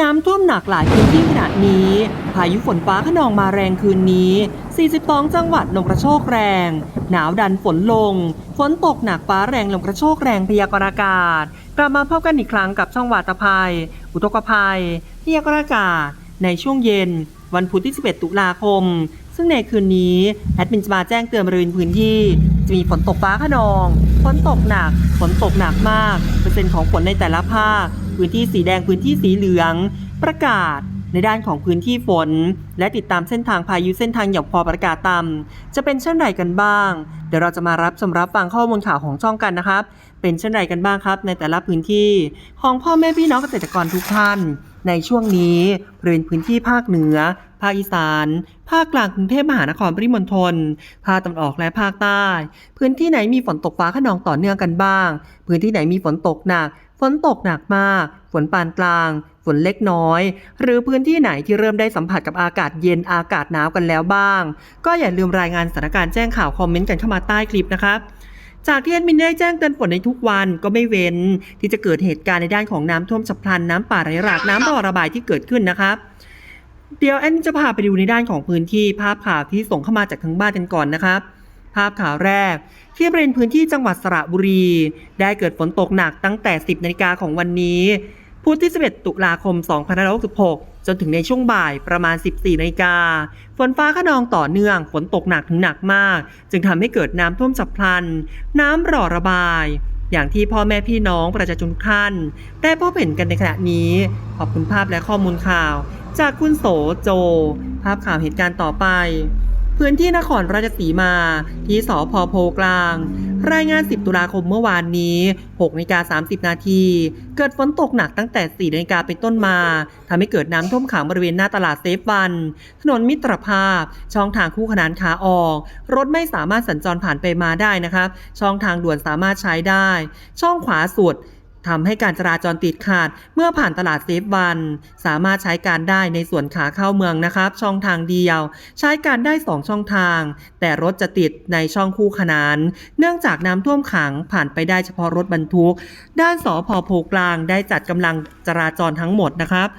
น้ำท่วมหนักหลายพื้นที่ขณะนี้ พายุฝนฟ้าขนองมาแรงคืนนี้ 42 จังหวัดลมกระโชกแรง หนาวดันฝนลง ฝนตกหนักฟ้าแรงลมกระโชกแรงพยากรณ์อากาศ กลับมาพบกันอีกครั้งกับช่องวาตภัย อุทกภัย พยากรณ์อากาศ ในช่วงเย็น วันพุธที่ 11 ตุลาคม ซึ่งในคืนนี้แอดมินจะมาแจ้งเตือนบริเวณพื้นที่จะมีฝนตกฟ้าขนอง ฝนตกหนัก ฝนตกหนักมาก เปอร์เซ็นต์ของฝนในแต่ละภาค พื้นที่สีแดงพื้นที่สีเหลือง ประกาศในด้านของพื้นที่ฝน และติดตามเส้นทางพายุเส้นทางหย่อมความประกาศต่ำจะเป็นเช่นไรกันบ้าง เดี๋ยวเราจะมารับชมรับฟังข้อมูลข่าวของช่องกันนะครับ เป็นเช่นไรกันบ้างครับ ในแต่ละพื้นที่ของพ่อแม่พี่น้องเกษตรกรทุกท่าน ในช่วงนี้บริเวณพื้นที่ภาคเหนือ ภาคอีสาน ภาคกลางกรุงเทพมหานครปริมณฑลภาคตะวันออกและภาคใต้ พื้นที่ไหนมีฝนตกฟ้าขนองต่อเนื่องกันบ้าง พื้นที่ไหนมีฝนตกหนัก ฝนตกหนักมาก ฝนปานกลาง ฝนเล็กน้อย หรือพื้นที่ไหนที่เริ่มได้สัมผัสกับอากาศเย็นอากาศหนาวกันแล้วบ้าง ก็อย่าลืมรายงานสถานการณ์แจ้งข่าวคอมเมนต์กันเข้ามาใต้คลิปนะครับจากที่แอดมินได้แจ้งเตือนฝนในทุกวันก็ไม่เว้น ที่จะเกิดเหตุการณ์ในด้านของน้ำท่วมฉับพลันน้ำป่าไหลหลากน้ำรอระบายที่เกิดขึ้นนะครับ เดี๋ยวแอดมินจะพาไปดูในด้านของพื้นที่ภาพข่าวที่ส่งเข้ามาจากทางบ้านกันก่อนนะครับ ภาพข่าวแรก ที่บริเวณพื้นที่จังหวัดสระบุรี ได้เกิดฝนตกหนักตั้งแต่ 10นาฬิกาของวันนี้พุธที่ 11 ตุลาคม 2566 จนถึงในช่วงบ่ายประมาณ 14นาฬิกา ฝนฟ้าขนองต่อเนื่อง ฝนตกหนักถึงหนักมาก จึงทำให้เกิดน้ำท่วมฉับพลัน น้ำรอระบาย อย่างที่พ่อแม่พี่น้องประชาชนทุกท่าน ได้พบเห็นกันในขณะนี้ ขอบคุณภาพและข้อมูลข่าว จากคุณโสโจ ภาพข่าวเหตุการณ์ต่อไป พื้นที่นครราชสีมา ที่สพโพกลาง รายงาน 10 ตุลาคมเมื่อวานนี้6นาฬิกา30 นาที เกิดฝนตกหนักตั้งแต่4นาฬิกาเป็นต้นมา ทำให้เกิดน้ำท่วมขังบริเวณหน้าตลาดเซฟวัน ถนนมิตรภาพ ช่องทางคู่ขนานขาออก รถไม่สามารถสัญจรผ่านไปมาได้นะครับ ช่องทางด่วนสามารถใช้ได้ ช่องขวาสุด ทำให้การจราจรติดขัดเมื่อผ่านตลาดเซฟวัน สามารถใช้การได้ในส่วนขาเข้าเมืองนะครับ ช่องทางเดียว ใช้การได้ 2 ช่องทาง แต่รถจะติดในช่องคู่ขนาน เนื่องจากน้ำท่วมขังผ่านไปได้เฉพาะรถบรรทุก ด้านสอพอโพกลางได้จัดกำลังจราจรทั้งหมดนะครับ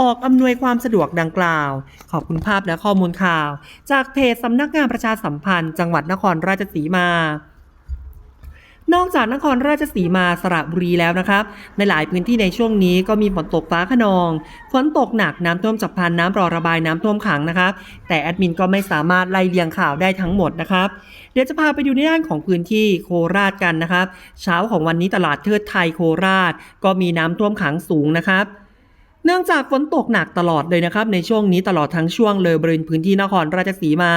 ออกอำนวยความสะดวกดังกล่าว ขอบคุณภาพและข้อมูลข่าว จากเพจสำนักงานประชาสัมพันธ์ จังหวัดนครราชสีมา นอกจากนครราชสีมาสระบุรีแล้วนะครับ ในหลายพื้นที่ในช่วงนี้ก็มีฝนตกฟ้าขนอง ฝนตกหนักน้ำท่วมฉับพลันน้ำรอระบายน้ำท่วมขังนะครับ แต่แอดมินก็ไม่สามารถไล่เลียงข่าวได้ทั้งหมดนะครับ เดี๋ยวจะพาไปดูในด้านของพื้นที่โคราชกันนะครับ เช้าของวันนี้ตลาดเทิดไทยโคราช ก็มีน้ำท่วมขังสูงนะครับ เนื่องจากฝนตกหนักตลอดเลยนะครับ ในช่วงนี้ตลอดทั้งช่วงเลยบริเวณพื้นที่นครราชสีมา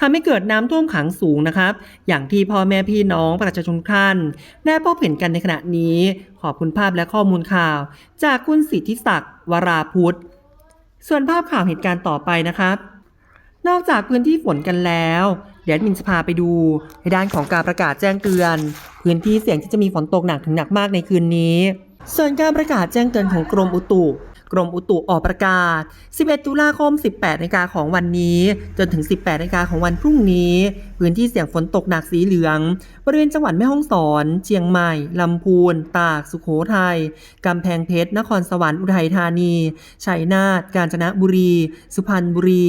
ทำให้เกิดน้ำท่วมขังสูงนะครับ อย่างที่พ่อแม่พี่น้องประชาชนท่านได้พบเห็นกันในขณะนี้ ขอบคุณภาพและข้อมูลข่าว จากคุณสิทธิศักดิ์วราพุทธส่วนภาพข่าวเหตุการณ์ต่อไปนะครับนอกจากพื้นที่ฝนกันแล้ว เดี๋ยวมินจะพาไปดู ในด้านของการประกาศแจ้งเตือน พื้นที่เสี่ยงที่จะมีฝนตกหนักถึงหนักมากในคืนนี้ ส่วนการประกาศแจ้งเตือนของกรมอุตุ กรมอุตุออกประกาศ 11 ตุลาคม 18นาฬิกาของวันนี้ จนถึง 18นาฬิกาของวันพรุ่งนี้ พื้นที่เสี่ยงฝนตกหนักสีเหลือง บริเวณจังหวัดแม่ฮ่องสอน เชียงใหม่ ลำพูน ตาก สุโขทัย กำแพงเพชร นครสวรรค์ อุทัยธานี ชัยนาท กาญจนบุรี สุพรรณบุรี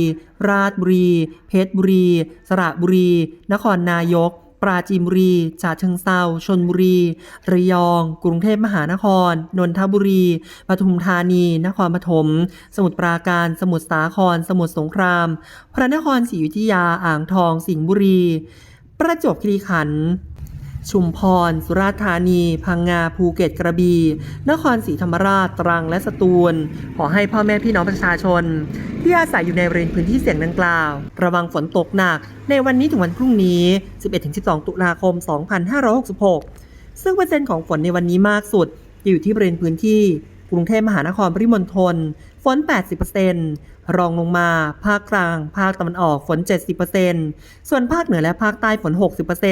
ราชบุรี เพชรบุรี สระบุรี นครนายก ปราจีนบุรีฉะเชิงเซาชนบุรี ระยอง กรุงเทพมหานคร นนทบุรี ปทุมธานี นครปฐม สมุทรปราการ สมุทรสาคร สมุทรสงคราม พระนครศรีอยุธยา อ่างทอง สิงห์บุรี ประจวบคีรีขันธ์ ชุมพร สุราษฎร์ธานี พังงา ภูเก็ต กระบี่ นครศรีธรรมราช ตรัง และสตูล ขอให้พ่อแม่พี่น้องประชาชน ที่อาศัยอยู่ในบริเวณพื้นที่เสี่ยงดังกล่าว ระวังฝนตกหนัก ในวันนี้ถึงวันพรุ่งนี้ 11-12 ตุลาคม 2566 ซึ่งเปอร์เซ็นต์ของฝนในวันนี้มากสุดจะอยู่ที่บริเวณพื้นที่ กรุงเทพมหานครปริมณฑลฝน 80%รองลงมา ภาคกลาง ภาคตะวันออกฝน 70%ส่วนภาคเหนือและภาคใต้ฝน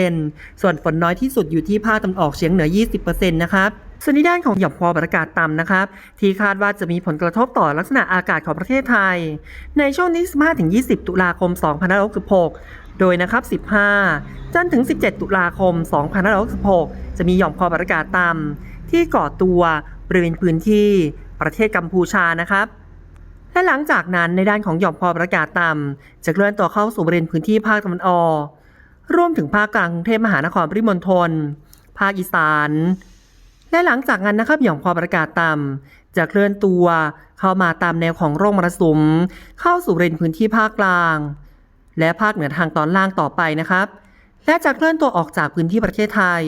60%ส่วนฝนน้อยที่สุดอยู่ที่ภาคตะวันออกเฉียงเหนือ 20%นะครับส่วนในด้านของหย่อมความกดอากาศต่ำนะครับ ที่คาดว่าจะมีผลกระทบต่อลักษณะอากาศของประเทศไทย ในช่วงนี้15-20 ตุลาคม 2566 โดยนะครับ 15 จนถึง 17 ตุลาคม 2566 จะมีหย่อมความกดอากาศต่ำ ที่ก่อตัวบริเวณพื้นที่ประเทศกัมพูชานะครับ และหลังจากนั้นในด้านของหย่อมความกดอากาศต่ำจะเคลื่อนตัวเข้าสู่บริเวณพื้นที่ภาคตะวันออกรวมถึงภาคกลางกรุงเทพมหานครปริมณฑลภาคอีสาน และหลังจากนั้นนะครับหย่อมความกดอากาศต่ำจะเคลื่อนตัวเข้ามาตามแนวของร่องมรสุมเข้าสู่บริเวณพื้นที่ภาคกลาง และภาคเหนือทางตอนล่างต่อไปนะครับ และจะเคลื่อนตัวออกจากพื้นที่ประเทศไทย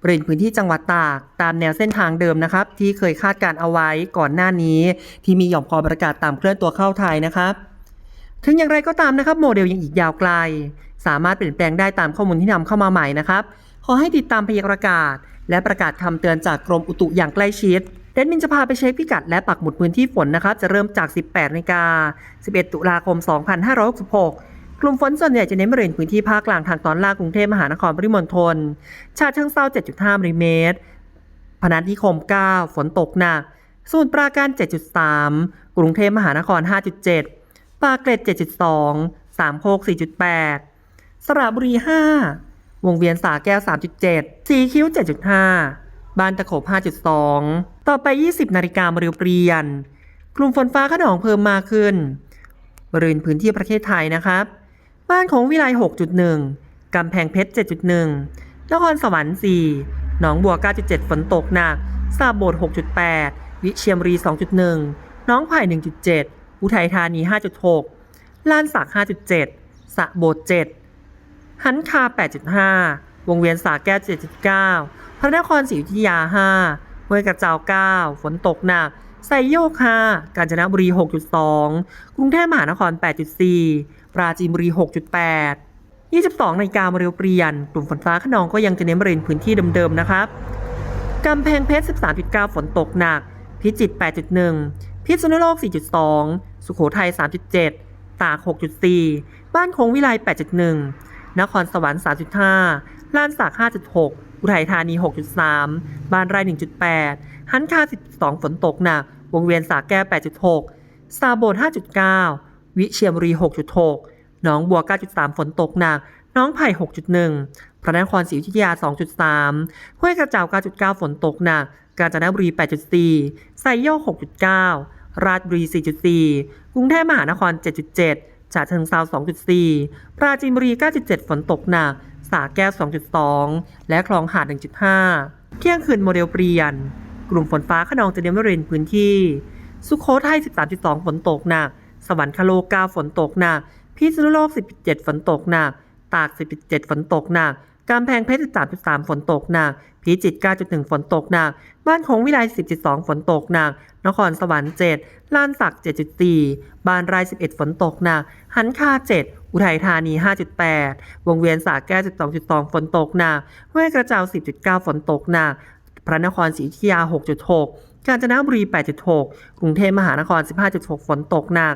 บริเวณพื้นที่จังหวัดตาก ตามแนวเส้นทางเดิมนะครับ ที่เคยคาดการเอาไว้ก่อนหน้านี้ ที่มีหย่อมความกดอากาศต่ำเคลื่อนตัวเข้าไทยนะครับ ถึงอย่างไรก็ตามนะครับ โมเดลยังอีกยาวไกล สามารถเปลี่ยนแปลงได้ตามข้อมูลที่นำเข้ามาใหม่นะครับขอให้ติดตามพยากรณ์อากาศ และประกาศคำเตือนจากกรมอุตุอย่างใกล้ชิดเดนมินจะพาไปเช็คพิกัดและปักหมุดพื้นที่ฝนนะครับ จะเริ่มจาก 18นาฬิกา11 ตุลาคม 2566 กลุ่มฝนส่วนใหญ่จะเน้นบริเวณพื้นที่ภาคกลางทางตอนล่างกรุงเทพมหานครปริมณฑลชาติเชิงเซา7.5มิลิเมตรพนัสนิคม 9 ฝนตกหนัก สมุทรปราการ 7.3 กรุงเทพมหานคร 5.7 ปากเกร็ด 7.2 สามโคก 4.8 สระบุรี 5 วงเวียนสาแก้ว 3.7 สีคิ้ว 7.5 บ้านตะโขบ 5.2 ต่อไป 20 นาฬิกาบริวเปลี่ยน กลุ่มฝนฟ้าขนองเพิ่มมาขึ้น บริเวณพื้นที่ประเทศไทยนะครับ บ้านของวิไล6.1 กำแพงเพชร 7.1 นครสวรรค์ 4 หนองบัว 9.7 ฝนตกหนักสาโบด6.8 วิเชียมรี 2.1 น้องไผ่ 1.7 อุทัยธานี 5.6 ลานสัก 5.7 สะโบด 7 หันคา 8.5 วงเวียนสาแก้ว 7.9 พระนครศรีอยุธยา5ห้วยกระเจ้า 9 ฝนตกหนักไซโยก 5 กาญจนบุรี 6.2 กรุงเทพมหานคร 8.4 ปราจีนบุรี 6.8 22นาฬิกามาเร็วเปลี่ยน กลุ่มฝนฟ้าขนองก็ยังจะเน้นบริเวณพื้นที่เดิมๆนะครับกำแพงเพชร 13.9 ฝนตกหนัก พิจิตร 8.1 พิษณุโลก 4.2 สุโขทัย 3.7 ตาก 6.4 บ้านคงวิไล 8.1 นครสวรรค์ 3.5 ล้านสัก 5.6 อุทัยธานี 6.3 บ้านไร่ 1.8 หันคา 12 ฝนตกหนัก วงเวียนสาแก้ว 8.6 ซาโบด 5.9 วิเชียรบุรี 6.6 หนองบัว 9.3 ฝนตกหนัก น้องไผ่ 6.1 พระนครศรีอยุธยา 2.3 ห้วยกระเจ้า 9.9 ฝนตกหนัก กาญจนบุรี 8.4 ไซโยก 6.9 ราชบุรี 4.4 กรุงเทพมหานคร 7.7 ฉะเชิงเซา2.4 ปราจีนบุรี 9.7 ฝนตกหนัก สาแก้ว 2.2 และคลองหาด 1.5 เที่ยงคืนโมเดลเปลี่ยน กลุ่มฝนฟ้าขนองจะเน้นบริเวณพื้นที่ สุโขทัย 13.2 ฝนตกหนัก สวรรคโลก9ฝนตกหนัก พิษณุโลก 17 ฝนตกหนัก ตาก 17 ฝนตกหนักกำแพงเพชร 13.3 ฝนตกหนัก พิจิตร 9.1 ฝนตกหนัก บ้านของวิไล10.2 ฝนตกหนัก นครสวรรค์7ลานสัก7.4 บ้านไร่11 ฝนตกหนัก หันคา 7 อุทัยธานี 5.8 วงเวียนสาแก้ว 12.2 ฝนตกหนักห้วยกระเจ้า 10.9 ฝนตกหนัก พระนครศรีอยุธยา 6.6 กาญจนบุรี 8.6 กรุงเทพมหานคร 15.6 ฝนตกหนัก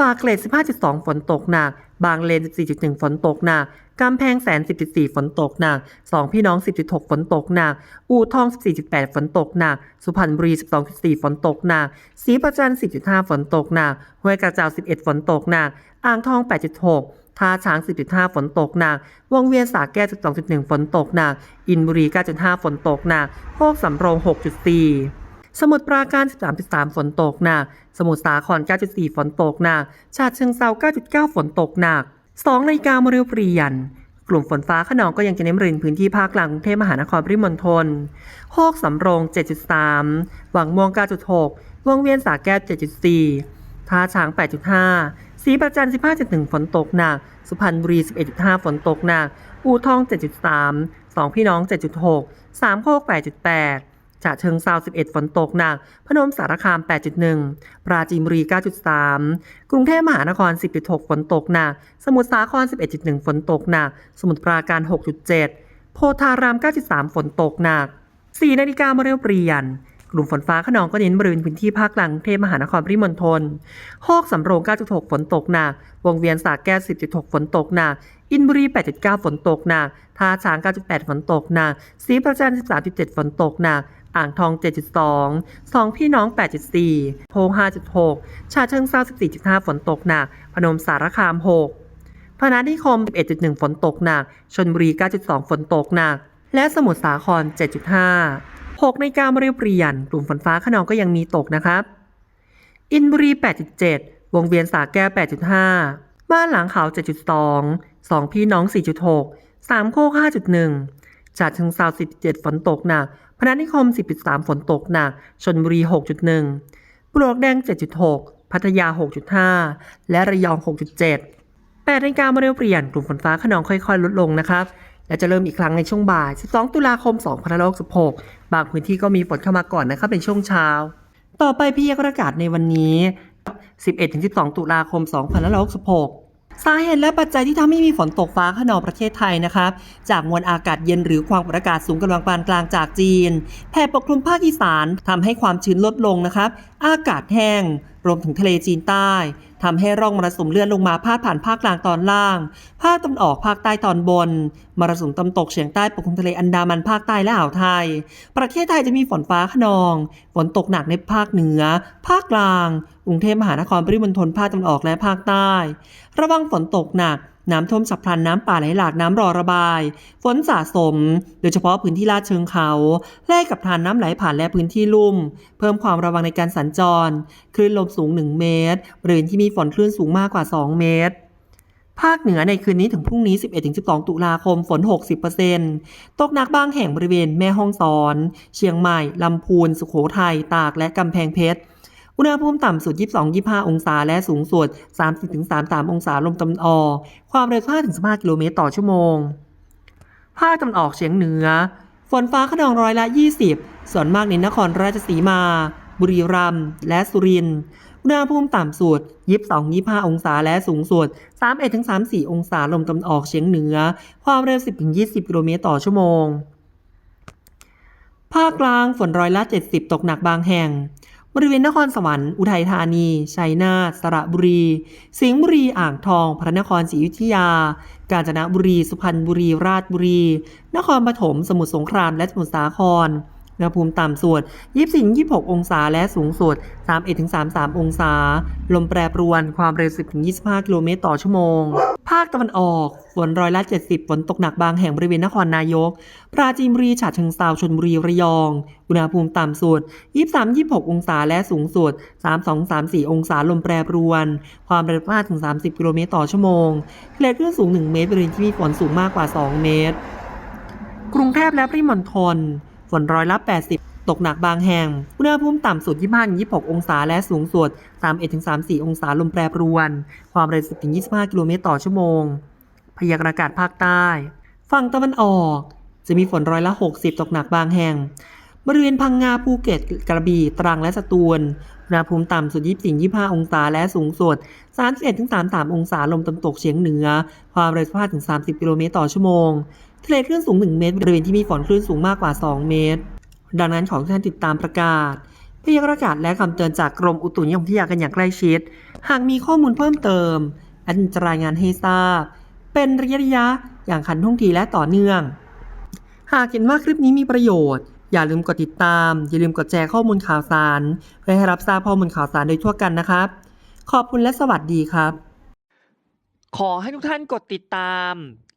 ปากเกร็ด 15.2 ฝนตกหนัก บางเลน 14.1 ฝนตกหนัก กำแพงแสน 10.4 ฝนตกหนัก2พี่น้อง 10.6 ฝนตกหนัก อู่ทอง 14.8 ฝนตกหนัก สุพรรณบุรี 12.4 ฝนตกหนัก ศรีประจัน 10.5 ฝนตกหนัก ห้วยกระเจ้า 11 ฝนตกหนัก อ่างทอง 8.6ท่าช้าง 10.5 ฝนตกหนัก วงเวียนสาแก้ว 12.1 ฝนตกหนัก อินบุรี 9.5 ฝนตกหนัก โคกสำโรง 6.4 สมุทรปราการ 13.3 ฝนตกหนัก สมุทรสาคร 9.4 ฝนตกหนัก ชาติเชิงเซา 9.9 ฝนตกหนัก2นาฬิกามเร็วปลี่ยนกลุ่มฝนฟ้าขนองก็ยังจะเน้นบริเวณพื้นที่ภาคกลางกรุงเทพมหานครปริมณฑลโคกสำโรง 7.3 หวังม่วง 9.6 วงเวียนสาแก้ว 7.4 ท่าช้าง 8.5ศรีประจัน 15.1 ฝนตกหนัก สุพรรณบุรี 11.5 ฝนตกหนัก อู่ทอง 7.3สองพี่น้อง 7.6สามโคก 8.8 ฉะเชิงเซา11 ฝนตกหนัก พนมสารคาม 8.1 ปราจีนบุรี 9.3 กรุงเทพมหานคร 10.6 ฝนตกหนัก สมุทรสาคร 11.1 ฝนตกหนัก สมุทรปราการ 6.7 โพธาราม 9.3 ฝนตกหนัก 4 นาฬิกามาเร็วเปลี่ยน กลุ่มฝนฟ้าขนองก็เน้นบริเวณพื้นที่ภาคกลางกรุงเทพมหานครปริมณฑลโคกสำโรง 9.6 ฝนตกหนัก วงเวียนสาแก้ว 10.6 ฝนตกหนักอินบุรี 8.9 ฝนตกหนักท่าช้าง 9.8 ฝนตกหนักศรีประจัน13.7 ฝนตกหนัก อ่างทอง 7.2 สองพี่น้อง 8.4 โพง 5.6 ชาเชิงเซา14.5 ฝนตกหนัก พนมสารคาม 6 พนัสนิคม 11.1 ฝนตกหนัก ชนบุรี 9.2 ฝนตกหนัก และสมุทรสาคร 7.5 6 ในกามาเรียเปลี่ยนกลุ่มฝนฟ้าขนองก็ยังมีตกนะครับ อินบุรี 8.7 วงเวียนสาแก้ว 8.5 บ้านหลังเขา7.2 2พี่น้อง 4.6 3โคก 5.1 จัดถึงเซา17 ฝนตกหนัก พนัสนิคม 10.3 ฝนตกหนัก ชนบุรี 6.1 ปลวกแดง 7.6 พัทยา 6.5 และระยอง 6.7 8นาฬิกามาเร็วเปลี่ยนกลุ่มฝนฟ้าขนองค่อยๆ ลดลงนะครับ และจะเริ่มอีกครั้งในช่วงบ่าย 12 ตุลาคม 2566 บางพื้นที่ก็มีฝนเข้ามาก่อนนะครับในช่วงเช้า ต่อไปพยากรณ์อากาศในวันนี้ 11-12 ตุลาคม 2566 สาเหตุและปัจจัยที่ทำให้มีฝนตกฟ้าขนองประเทศไทยนะครับ จากมวลอากาศเย็นหรือความกดอากาศสูงกำลังปานกลางจากจีนแผ่ปกคลุมภาคอีสานทำให้ความชื้นลดลงนะครับ อากาศแห้ง รวมถึงทะเลจีนใต้ทำให้ร่องมรสุมเลื่อนลงมาพาดผ่านภาคกลางตอนล่าง ภาคตะวันออกภาคใต้ตอนบน มรสุมตะวันตกเฉียงใต้ปกคลุมทะเลอันดามันภาคใต้และอ่าวไทย ประเทศไทยจะมีฝนฟ้าขนอง ฝนตกหนักในภาคเหนือ ภาคกลางกรุงเทพมหานครปริมณฑลภาคตะวันออกและภาคใต้ ระวังฝนตกหนัก น้ำท่วมฉับพลันน้ำป่าไหลหลากน้ำรอระบาย ฝนสะสม โดยเฉพาะพื้นที่ลาดเชิงเขาแลกกับทานน้ำไหลผ่านและพื้นที่ลุ่ม เพิ่มความระวังในการสัญจร คลื่นลมสูง 1 เมตรบริเวณที่มีฝนคลื่นสูงมากกว่า 2 เมตรภาคเหนือในคืนนี้ถึงพรุ่งนี้ 11-12 ตุลาคม ฝน 60%ตกหนักบางแห่งบริเวณแม่ฮ่องสอน เชียงใหม่ ลำพูน สุโขทัย ตาก และกำแพงเพชร อุณหภูมิต่ำสุด 22-25 องศา และสูงสุด 30-33 องศาลมตะวันออก ความเร็ว5-15 กิโลเมตรต่อชั่วโมง ภาคตะวันออกเฉียงเหนือ ฝนฟ้าขนองร้อยละ 20 ส่วนมากในนครราชสีมา บุรีรัมย์ และสุรินทร์ อุณหภูมิต่ำสุด 22-25 องศา และสูงสุด 31-34 องศาลมตะวันออกเฉียงเหนือ ความเร็ว 10-20 กิโลเมตรต่อชั่วโมง ภาคกลางฝนร้อยละ 70 ตกหนักบางแห่ง บริเวณนครสวรรค์ อุทัยธานี ชัยนาท สระบุรี สิงห์บุรี อ่างทอง พระนครศรีอยุธยา กาญจนบุรี สุพรรณบุรี ราชบุรี นครปฐม สมุทรสงคราม และสมุทรสาคร อุณหภูมิต่ำสุด 24-26 องศา และสูงสุด 31-33 องศา ลมแปรปรวน ความเร็ว 10-25 กิโลเมตรต่อชั่วโมง ภาคตะวันออก ฝนร้อยละ 70 ฝนตกหนักบางแห่งบริเวณนครนายก ปราจีนบุรี ฉะเชิงเทราชลบุรี ระยอง อุณหภูมิต่ำสุด 23-26 องศา และสูงสุด 32-34 องศา ลมแปรปรวน ความเร็ว5-30 กิโลเมตรต่อชั่วโมงทะเลคลื่นสูง 1 เมตร บริเวณที่มีฝนสูงมากกว่า 2 เมตร กรุงเทพและปริมณฑล ฝนร้อยละ 80 ตกหนักบางแห่ง อุณหภูมิต่ำสุด 25-26 องศา และสูงสุด 31-34 องศาลมแปรปรวน ความเร็ว 10-25 กิโลเมตรต่อชั่วโมง พยากรณ์อากาศภาคใต้ ฝั่งตะวันออก จะมีฝนร้อยละ 60 ตกหนักบางแห่ง บริเวณพังงาภูเก็ตกระบี่ตรังและสตูล อุณหภูมิต่ำสุด 24-25 องศา และสูงสุด 31-33 องศาลมตะวันตกเฉียงเหนือ ความเร็ว5-30 กิโลเมตรต่อชั่วโมง ทะเลคลื่นสูง 1 เมตร บริเวณที่มีฝนคลื่นสูงมากกว่า 2 เมตร ดังนั้นขอให้ท่านติดตามประกาศพยากรณ์อากาศและคำเตือนจากกรมอุตุนิยมวิทยากันอย่างใกล้ชิด หากมีข้อมูลเพิ่มเติมอดมินจะรายงานให้ทราบ เป็นระยะระยะๆอย่างขันท่องทีและต่อเนื่อง หากเห็นว่าคลิปนี้มีประโยชน์ อย่าลืมกดติดตาม อย่าลืมกดแชร์ข้อมูลข่าวสาร เพื่อให้รับทราบข้อมูลข่าวสารโดยทั่วกันนะครับ ขอบคุณและสวัสดีครับ ขอให้ทุกท่านกดติดตาม